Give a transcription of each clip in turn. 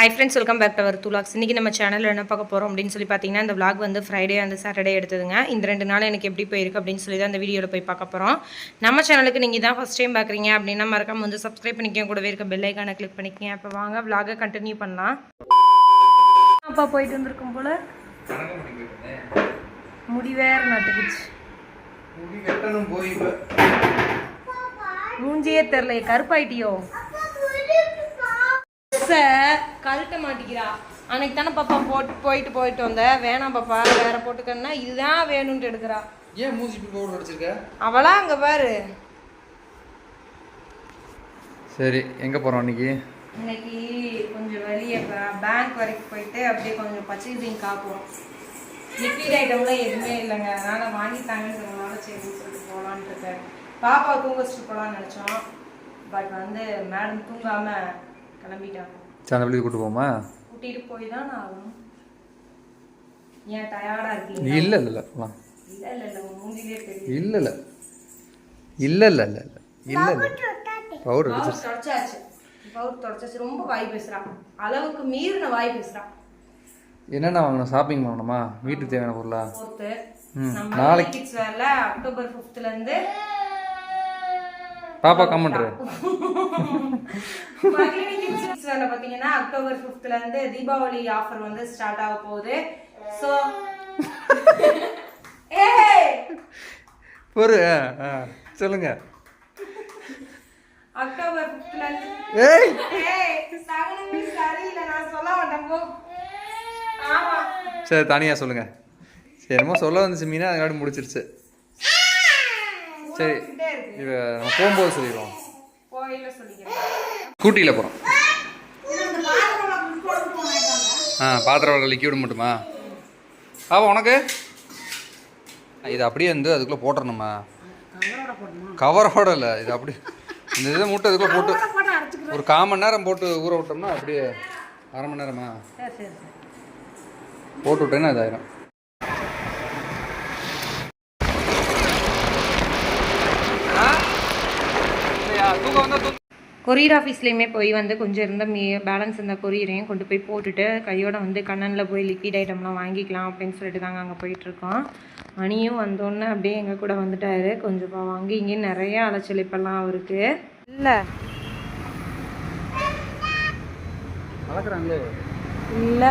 Hi friends welcome back to our துலாக்ஸ் இன்றைக்கி நம்ம சேனலில் என்ன பார்க்க போகிறோம் அப்படின்னு சொல்லி பார்த்தீங்கன்னா இந்த vlog வந்து ஃப்ரைடே அந்த சாட்டர்டே எடுத்ததுங்க. இந்த ரெண்டு நாள் எனக்கு எப்படி போயிருக்கு அப்படின்னு சொல்லி தான் இந்த வீடியோவில் போய் பார்க்க போகிறோம் நம்ம சேனலுக்கு நீங்கள் தான் ஃபஸ்ட் டைம் பார்க்குறீங்க அப்படின்னா மறக்காம வந்து சப்ஸ்கிரைப் பண்ணிக்கங்க. கூடவே இருக்க பெல் ஐக்கானை கிளிக் பண்ணிக்கங்க. இப்போ வாங்க vlog-அ கண்டினியூ பண்ணலாம். அப்பா போயிட்டு வந்திருக்கும் போல். முடி வேறு நட்டுக்குச்சு. மூஞ்சியே தெரில கருப்பாயிட்டியோ? ச கழட்ட மாட்டிக்கிறா. அன்னைக்கு தானே பாப்பா போட்டு போயிட்டு போயிட்டு வந்த. வேணாம் பாப்பா வேற போட்டுக்கன்னா இதுதான் வேணும்னு எடுக்கிறா. ஏன் மூஞ்சி இப்படி பவுடர் அடிச்சிருக்க அவளா அங்க பாரு. சரி எங்க போறோம் இன்னைக்கு? இன்னைக்கு கொஞ்சம் வெளியே பேங்க் வரைக்கும் போயிட்டு அப்படியே கொஞ்சம் பர்ச்சேசிங் காப்போம். லிக்விட் ஐட்டம்லாம் எதுவுமே இல்லைங்க. அதனால வாங்கித்தாங்கன்னு சொன்னனால சரின்னு சொல்லிட்டு போகலான்ட்டு இருக்கேன். பாப்பா தூங்க வச்சுட்டு போகலான்னு நினச்சோம். பட் வந்து மேடம் தூங்காம கிளம்பிட்டாங்க. சரி அந்த வெளியே கூட்டு போமா கூட்டிட்டு போய் தான் நான் ஆகணும் ஏன் டயர்டா இருக்கீங்க இல்ல இல்ல இல்ல. போலாம் பவுடர் தொடச்சாச்சு. ரொம்ப வாய் பேசுறான். அளவுக்கு மீறின வாய் பேசுறான். என்னென்ன வாங்கணும்? ஷாப்பிங் வாங்கணுமா? வீட்டுக்கு தேவையான பொருளா? நாளைக்கு. அக்டோபர் ஃபிஃப்த்ல பாப்பா கமெண்ட்ரு கிட்ஸ்ல பாத்தீங்கன்னா அக்டோபர் பிப்த்ல இருந்து தீபாவளி ஆஃபர் வந்து ஸ்டார்ட் ஆக போகுது. ஸோ ஒரு சொல்லுங்க. அக்டோபர் பிப்த்ல இருந்து சரி தனியா சொல்லுங்க. சரி என்னமோ சொல்ல வந்துச்சு மீனா அதோட முடிச்சிருச்சு. சரி நம்ம போகும்போது சொல்லிடுவோம். கோயில்ல சொல்லிக்கிறேன். ஸ்கூட்டியில் போகிறோம் ஆ பாத்திரம் வளர்க்க லிக்யூட் மட்டுமா? ஆ உனக்கு? இது அப்படியே வந்து அதுக்குள்ளே போட்டுறணுமா? கவரோட இல்லை இது அப்படி இந்த இதை மூட்டை அதுக்குள்ளே போட்டு ஒரு கால் மணி நேரம் போட்டு ஊற விட்டோம்னா அப்படியே அரை மணி நேரமா? போட்டு விட்டேன்னா இதாயிரும். கொரியர் ஆஃபீஸ்லேயுமே போய் வந்து கொஞ்சம் இருந்த மீ பேலன்ஸ் இருந்த கொரியரையும் கொண்டு போய் போட்டுட்டு கையோட வந்து கண்ணனில் போய் லிக்விட் ஐட்டம்லாம் வாங்கிக்கலாம் அப்படின்னு சொல்லிட்டு தாங்க அங்கே போயிட்டுருக்கோம் மணியும் வந்தோடனே அப்படியே எங்கள் கூட வந்துட்டாரு. கொஞ்சம் வாங்கி இங்கேயும் நிறைய அலைச்சல் இப்போல்லாம் அவருக்கு. இல்லை. இல்லை.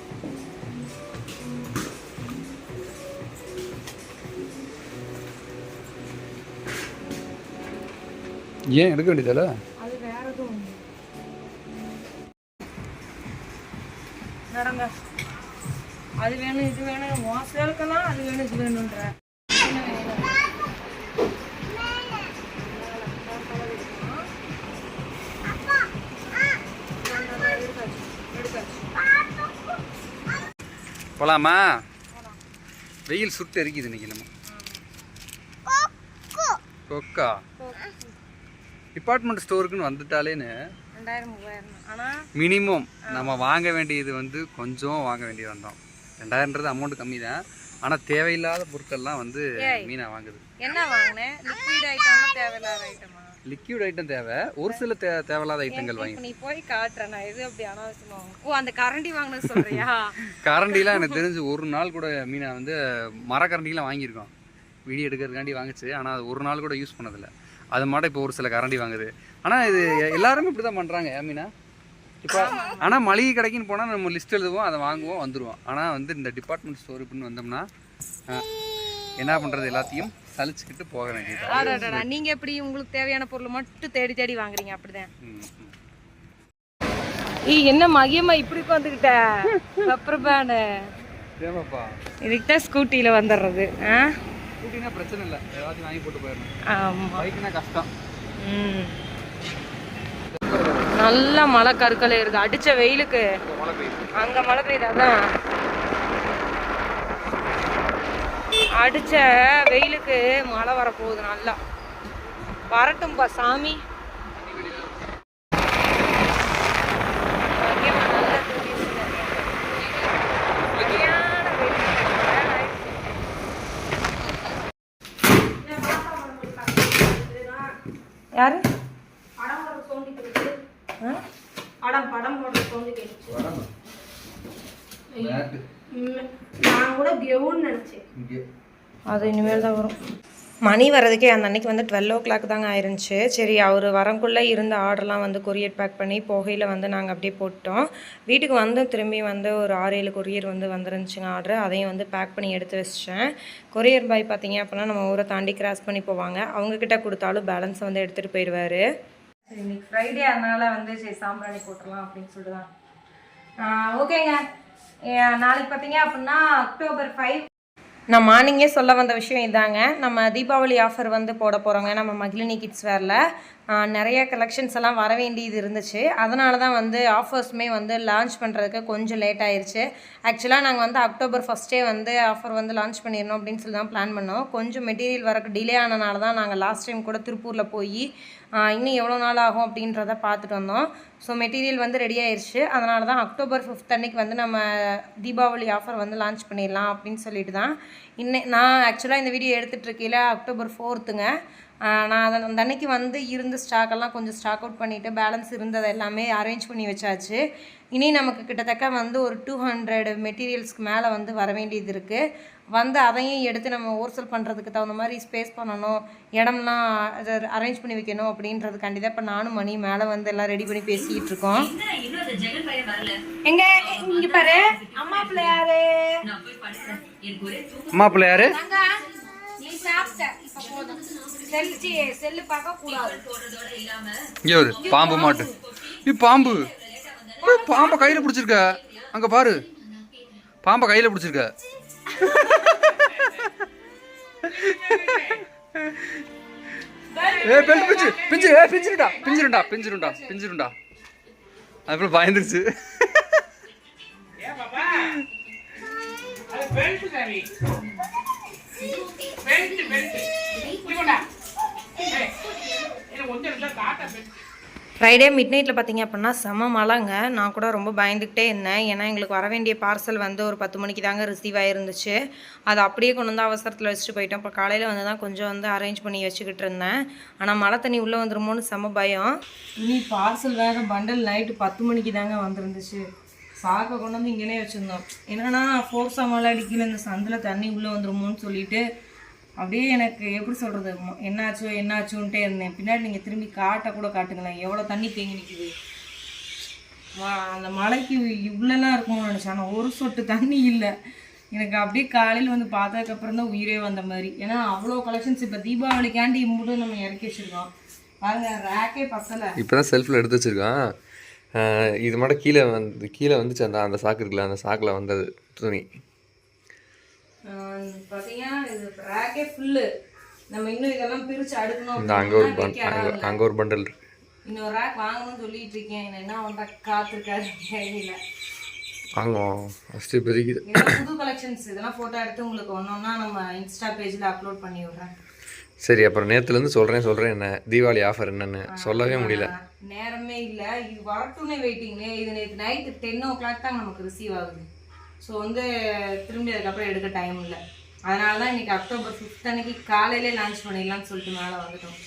ஏன் எடுக்க வேண்டியதில்ல அது வேணும் இது வேணும். மோசம் அது வேணும் இது வேணுன்ற என்ன வேணும்? போலாமா? வெயில் சுட்டு எரிக்குது இன்னைக்கு நம்ம. கொக்கா. டிபார்ட்மெண்ட் ஸ்டோருக்குன்னு வந்துட்டாலேன்னு ரெண்டாயிரம் மூவாயிரம். ஆனா மினிமம் நம்ம வாங்க வேண்டியது வந்து கொஞ்சம் வாங்க வேண்டியது வந்தோம். ரெண்டாயிரன்றது அமௌண்ட் கம்மி தான் ஆனால் தேவையில்லாத பொருட்கள்லாம் வந்து மீனா வாங்குது. என்ன வாங்கினேன்? லிக்விட் ஐட்டம்லாம் தேவையில்லாத ஐட்டமா லிக்யூட் ஐட்டம் தேவை. ஒரு சில தே தேவையில்லாத ஐட்டங்கள் வாங்கி நீ போய் காட்டுற நான் எது அப்படி அனாவசியமா வாங்க ஓ அந்த கரண்டி வாங்கினது சொல்றியா? கரண்டிலாம் எனக்கு தெரிஞ்சு ஒரு நாள் கூட மீனா வந்து மரக்கரண்டிலாம் வாங்கியிருக்கோம். வீடியோ எடுக்கிறதுக்காண்டி வாங்குச்சு. ஆனால் அது ஒரு நாள் கூட யூஸ் பண்ணதில்ல. அது மாட்ட இப்போ ஒரு சில கரண்டி வாங்குது. ஆனால் இது எல்லாருமே இப்படி தான் பண்ணுறாங்க மீனா? இப்போ ஆனால் மளிகை கடைக்குன்னு போனால் நம்ம லிஸ்ட் எழுதுவோம் அதை வாங்குவோம் வந்துடுவோம் ஆனால் வந்து இந்த டிபார்ட்மெண்ட் ஸ்டோருக்குன்னு வந்தோம்னா அஹ், என்ன பண்ணுறது எல்லாத்தையும் சலிச்சுக்கிட்டு போக வேண்டியது? அடடடா நீங்க எப்படி உங்களுக்கு தேவையான பொருள் மட்டும் தேடி தேடி வாங்குறீங்க அப்படிதான் ஏய் என்ன மகியம்மா இப்படி உட்காந்துக்கிட்ட தேவைப்பா இதுக்கு தான் ஸ்கூட்டியில் வந்துடுறது ஆ? ஸ்கூட்டினா பிரச்சனை இல்லை. ஏதாச்சும் வாங்கி போட்டு போயிடணும். பைக்குனா கஷ்டம். நல்ல மழை கற்கள் இருக்கு. அடிச்ச வெயிலுக்கு. அங்க மழை பெய்தாதான் அடிச்ச வெயிலுக்கு மழை வரப்போகுது நல்லா. வரட்டும்பா சாமி. அது இனிமேல் தான் வரும். மணி வரதுக்கே அந்த அன்னைக்கு வந்து டுவெல் ஓ கிளாக் தாங்க ஆயிருந்துச்சு. சரி அவர் வரக்குள்ளே இருந்த ஆர்டர்லாம் வந்து கொரியர் பேக் பண்ணி போகையில் வந்து நாங்கள் அப்படியே போட்டோம். வீட்டுக்கு வந்து திரும்பி வந்து ஒரு ஆறு ஏழு கொரியர் வந்து வந்துருந்துச்சுங்க ஆர்டர் அதையும் வந்து பேக் பண்ணி எடுத்து வச்சிட்டேன். கொரியர் பாய் பார்த்தீங்க அப்படின்னா நம்ம ஊரை தாண்டி கிராஸ் பண்ணி போவாங்க. அவங்கக்கிட்ட கொடுத்தாலும் பேலன்ஸை வந்து எடுத்துகிட்டு போயிடுவார். சரி இன்னைக்கு ஃப்ரைடே அதனால் வந்து சரி சாம்பிராணி போட்டுடலாம் அப்படின்னு சொல்லிட்டு தான். ஓகேங்க நாளைக்கு பார்த்தீங்க அப்படின்னா அக்டோபர் ஃபைவ் நான் மார்னிங்கே சொல்ல வந்த விஷயம் இதாங்க. நம்ம தீபாவளி ஆஃபர் வந்து போட போகிறோங்க நம்ம மகிழினி கிட்ஸ் வேரில் நிறைய கலெக்ஷன்ஸ் எல்லாம் வர வேண்டியது இருந்துச்சு. அதனால தான் வந்து ஆஃபர்ஸுமே வந்து லான்ச் பண்ணுறதுக்கு கொஞ்சம் லேட் ஆயிடுச்சு ஆக்சுவலாக நாங்கள் வந்து அக்டோபர் ஃபஸ்ட்டே வந்து ஆஃபர் வந்து லான்ச் பண்ணிடணும் அப்படின்னு சொல்லி தான் பிளான் பண்ணோம். கொஞ்சம் மெட்டீரியல் வரக்கு டிலே ஆனனால தான் நாங்கள் லாஸ்ட் டைம் கூட திருப்பூரில் போய் இன்னும் எவ்வளோ நாள் ஆகும் அப்படின்றத பார்த்துட்டு வந்தோம். ஸோ மெட்டீரியல் வந்து ரெடி ஆயிடுச்சு அதனால தான் அக்டோபர் ஃபிஃப்த் அன்னைக்கு வந்து நம்ம தீபாவளி ஆஃபர் வந்து லான்ச் பண்ணிடலாம் அப்படின்னு சொல்லிட்டு தான். இன்னை நான் ஆக்சுவலாக இந்த வீடியோ எடுத்துகிட்ருக்கையில் அக்டோபர் ஃபோர்த்துங்க நான் அதை அந்த அன்னைக்கு வந்து இருந்த ஸ்டாக்கெல்லாம் கொஞ்சம் ஸ்டாக் அவுட் பண்ணிவிட்டு பேலன்ஸ் இருந்தது எல்லாமே அரேஞ்ச் பண்ணி வச்சாச்சு. இனி நமக்கு கிட்டத்தட்ட வந்து ஒரு டூ ஹண்ட்ரட் மெட்டீரியல்ஸ்க்கு மேலே வந்து வர வேண்டியது இருக்குது வந்து அதையும் எடுத்து நம்ம ஹோல்சேல் பண்ணுறதுக்கு தகுந்த மாதிரி ஸ்பேஸ் பண்ணணும் இடம்லாம் அதை அரேஞ்ச் பண்ணி வைக்கணும் அப்படின்றதுக்காண்டி தான் இப்போ நானும் மணி மேலே வந்து எல்லாம் ரெடி பண்ணி பேசிக்கிட்டு இருக்கோம். எங்க இங்க பாரு. அம்மா பிள்ளை யாரு? அம்மா பிள்ளை யாரு இங்கே ஒரு பாம்பு மாட்டு. நீ பாம்பு. பாம்பை கையில் பிடிச்சிருக்க. அங்கே பாரு. பாம்பை கையில் பிடிச்சிருக்க. ஏ பெல்ட் பிஞ்சு பிஞ்சு ஏ பிஞ்சிருண்டா பிஞ்சிருண்டா பிஞ்சிருண்டா பிஞ்சிருண்டா அதுக்குள்ள பயந்துருச்சு. ஃப்ரைடே மிட் நைட்டில் பார்த்தீங்க அப்படின்னா செம மழைங்க. நான் கூட ரொம்ப பயந்துக்கிட்டே இருந்தேன். ஏன்னா எங்களுக்கு வர வேண்டிய பார்சல் வந்து ஒரு பத்து மணிக்கு தாங்க ரிசீவ் ஆகிருந்துச்சு அதை அப்படியே கொண்டு வந்து அவசரத்தில் வச்சுட்டு போயிட்டோம் இப்போ காலையில் வந்து தான் கொஞ்சம் வந்து அரேஞ்ச் பண்ணி வச்சுக்கிட்டு இருந்தேன். ஆனால் மழை தண்ணி உள்ளே வந்துருமோன்னு செம பயம். இனி பார்சல் வேறு பண்டல் நைட்டு பத்து மணிக்கு தாங்க வந்துருந்துச்சு. சாக்கை கொண்டு வந்து இங்கேனே வச்சுருந்தோம். என்னன்னா ஃபோர்ஸாக மழை அடிக்கல. இந்த சந்தில் தண்ணி உள்ளே வந்துருமோன்னு சொல்லிட்டு அப்படியே எனக்கு எப்படி சொல்கிறது என்னாச்சோ என்னாச்சோன்ட்டே இருந்தேன். பின்னாடி நீங்கள் திரும்பி காட்ட கூட காட்டுங்களேன். எவ்வளோ தண்ணி தேங்கி நிற்குது அந்த மலைக்கு இவ்வளோலாம் இருக்கும்னு நினச்சேன். ஆனால் ஒரு சொட்டு தண்ணி இல்லை. எனக்கு அப்படியே காலையில் வந்து பார்த்ததுக்கப்புறம் தான் உயிரே வந்த மாதிரி. ஏன்னா அவ்வளோ கலெக்ஷன்ஸ் இப்போ தீபாவளிக்காண்டி இம்புட்டும் நம்ம இறக்கி வச்சுருக்கோம். பாருங்க ரேக்கே பசலை இப்போ தான் செல்ஃபில் எடுத்து வச்சுருக்கான். இது மட்டும் கீழே வந்து கீழே வந்துச்சு அந்த அந்த சாக்கு இருக்குல்ல அந்த சாக்கில் வந்தது துணி. பார்த்தீங்கன்னா இது ரேக்கே ஃபுல்லு நம்ம இன்னும் இதெல்லாம் பிரித்து அடுக்கணும் அங்கே ஒரு அப்படின்னா பண் வைக்க இடம் அங்கே ஒரு பண்டல் இருக்கு. இன்னொரு ரேக் வாங்கணும்னு சொல்லிட்டு இருக்கேன். என்ன என்ன வந்தா காத்திருக்காரு கையில் வாங்குவோம் ஃபஸ்ட்டு இப்போதைக்கு புது கலெக்ஷன்ஸ் இதெல்லாம் ஃபோட்டோ எடுத்து உங்களுக்கு ஒன்று ஒன்றா நம்ம இன்ஸ்டா பேஜில் அப்லோட் பண்ணி விட்றேன். சரி அப்புறம் நேற்றுலேருந்து சொல்கிறேன் சொல்கிறேன் என்ன. தீபாவளி ஆஃபர் என்னன்னு. சொல்லவே முடியல. நேரமே இல்லை. இது வரட்டும்னே வெயிட்டிங்கு இது நேற்று நைட்டு டென் ஓ கிளாக் தான் நமக்கு ரிசீவ் ஆகுது. ஸோ வந்து திரும்பி அதுக்கப்புறம் எடுக்க டைம் இல்லை. அதனால தான் இன்றைக்கி அக்டோபர் ஃபிஃப்த் அன்னைக்கு காலையிலே லான்ச் பண்ணிடலாம்னு சொல்லிட்டு மேலே வந்துட்டோம்.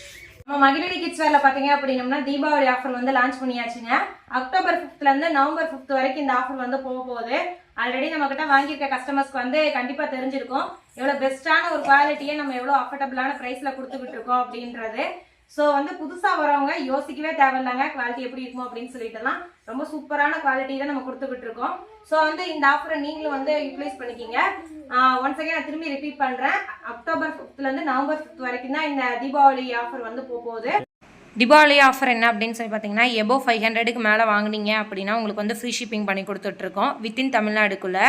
நம்ம மகிழினி கிட்ஸ் வேர்ல பார்த்தீங்க அப்படின்னம்னா தீபாவளி ஆஃபர் வந்து லான்ச் பண்ணியாச்சுங்க. அக்டோபர் ஃபிஃப்த்லேருந்து நவம்பர் ஃபிஃப்த் வரைக்கும் இந்த ஆஃபர் வந்து போக போகுது. ஆல்ரெடி நம்மக்கிட்ட வாங்கியிருக்க கஸ்டமர்ஸ்க்கு வந்து கண்டிப்பாக தெரிஞ்சிருக்கும். எவ்வளோ பெஸ்ட்டான ஒரு குவாலிட்டியை நம்ம எவ்வளோ அஃபர்டபுளான ப்ரைஸில் கொடுத்துக்கிட்டு இருக்கோம் அப்படின்றது. ஸோ வந்து புதுசாக வரவங்க யோசிக்கவே தேவையில்லைங்க. குவாலிட்டி எப்படி இருக்கும் அப்படின்னு சொல்லிட்டுலாம் ரொம்ப சூப்பரான குவாலிட்டி தான் நம்ம கொடுத்துக்கிட்டு இருக்கோம் ஸோ வந்து இந்த ஆஃபரை நீங்களும் வந்து யூட்டிலைஸ் பண்ணிக்கிங்க. ஒன்ஸ் அகைன் நான் திரும்பி ரிப்பீட் பண்ணுறேன் அக்டோபர் ஃபிஃப்த்லேருந்து நவம்பர் ஃபிஃப்த் வரைக்கும் தான் இந்த தீபாவளி ஆஃபர் வந்து போக போகுது. தீபாவளி ஆஃபர் என்ன அப்படின்னு சொல்லி பார்த்தீங்கன்னா எபோ ஃபைவ் ஹண்ட்ரடுக்கு மேலே வாங்குனீங்க அப்படின்னா உங்களுக்கு வந்து ஃப்ரீ ஷிப்பிங் பண்ணி கொடுத்துட்ருக்கோம். வித்தின் தமிழ்நாடுக்குள்ளே.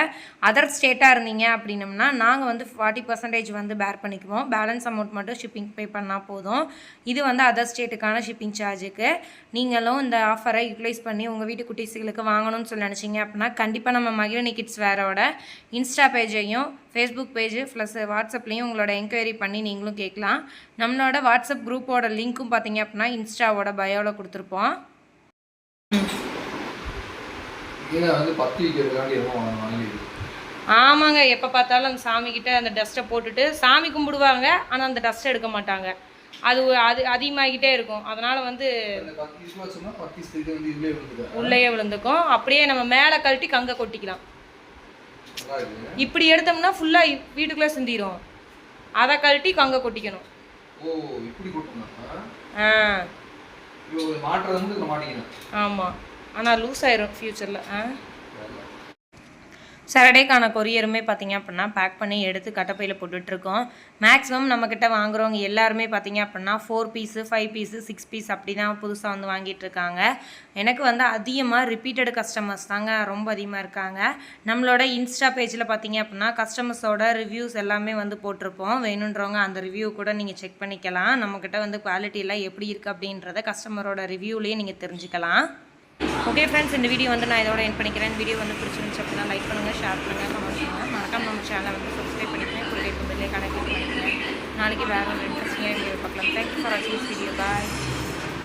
அதர் ஸ்டேட்டாக இருந்தீங்க அப்படின்னம்னா நாங்கள் வந்து ஃபார்ட்டி பர்சன்டேஜ் வந்து பேர் பண்ணிக்குவோம். பேலன்ஸ் அமௌண்ட் மட்டும் ஷிப்பிங் பே பண்ணால் போதும். இது வந்து அதர் ஸ்டேட்டுக்கான ஷிப்பிங் சார்ஜுக்கு நீங்களும் இந்த ஆஃபரை யூட்டிலைஸ் பண்ணி உங்கள் வீட்டு குட்டீஸுகளுக்கு வாங்கணும்னு சொல்லி நினச்சிங்க அப்படின்னா கண்டிப்பாக நம்ம மகிழினி கிட்ஸ் வேரோட இன்ஸ்டா பேஜையும் ஃபேஸ்புக் பேஜ் ப்ளஸ் வாட்ஸ்அப்லேயும் உங்களோட என்கொயரி பண்ணி நீங்களும் கேட்கலாம். நம்மளோட வாட்ஸ்அப் குரூப்போட லிங்க்கும் பார்த்தீங்க அப்படின்னா இன்ஸ்டாவோட பயோவில் கொடுத்துருப்போம். ஆமாங்க எப்போ பார்த்தாலும் அந்த சாமிக்கிட்ட அந்த டஸ்ட்டை போட்டுட்டு சாமி கும்பிடுவாங்க ஆனால் அந்த டஸ்ட்டை எடுக்க மாட்டாங்க. அது அது அதிகமாகிக்கிட்டே இருக்கும். அதனால் வந்து உள்ளேயே விழுந்துக்கும். அப்படியே நம்ம மேலே கழட்டி கங்க கொட்டிக்கலாம். இப்படி எடுத்தோம்னா ஃபுல்லாக வீட்டுக்குள்ளே சிந்திரும். அதை கழட்டி கங்க கொட்டிக்கணும். ஓ இப்படி கொட்டணும்? ஆ. மாட்டுறது ஆமாம் ஆனால் லூஸ் ஆயிரும் ஃப்யூச்சரில் ஆ. சாட்டர்டேக்கான கொரியருமே பார்த்தீங்க அப்படின்னா பேக் பண்ணி எடுத்து கட்டப்பையில் போட்டுட்ருக்கோம். மேக்ஸிமம் நம்மக்கிட்ட வாங்குறவங்க எல்லாருமே பார்த்தீங்க அப்படின்னா four piece five piece six piece அப்படி தான் புதுசாக வந்து வாங்கிட்டு இருக்காங்க எனக்கு வந்து அதிகமாக ரிப்பீட்டட் கஸ்டமர்ஸ் தாங்க ரொம்ப அதிகமாக இருக்காங்க. நம்மளோட இன்ஸ்டா பேஜில் பார்த்தீங்க அப்படின்னா கஸ்டமர்ஸோட ரிவ்யூஸ் எல்லாமே வந்து போட்டிருப்போம். வேணுன்றவங்க அந்த ரிவ்யூ கூட நீங்கள் செக் பண்ணிக்கலாம். நம்மக்கிட்ட வந்து குவாலிட்டியெல்லாம் எப்படி இருக்குது அப்படின்றத கஸ்டமரோட ரிவ்யூலேயே நீங்கள் தெரிஞ்சுக்கலாம். ஓகே ஃப்ரெண்ட்ஸ் இந்த வீடியோ வந்து நான் இதோட என் பண்ணிக்கிறேன். வீடியோ வந்து பிடிச்சிருந்துச்சு அப்படின்னா லைக் பண்ணுங்கள் ஷேர் பண்ணுங்கள் கமெண்ட் பண்ணுங்கள் மறக்காம நம்ம சேனலை வந்து சப்ஸ்கிரைப் பண்ணிக்கிறேன் கூட இப்போ கணக்கு கனெக்ட் பண்ணிக்கிறேன் நாளைக்கு வேறு ஒரு இன்ட்ரெஸ்டிங்காக வீடியோ பார்க்கலாம். தேங்க்யூ ஃபார் வாட்சிங் வீடியோ பாய்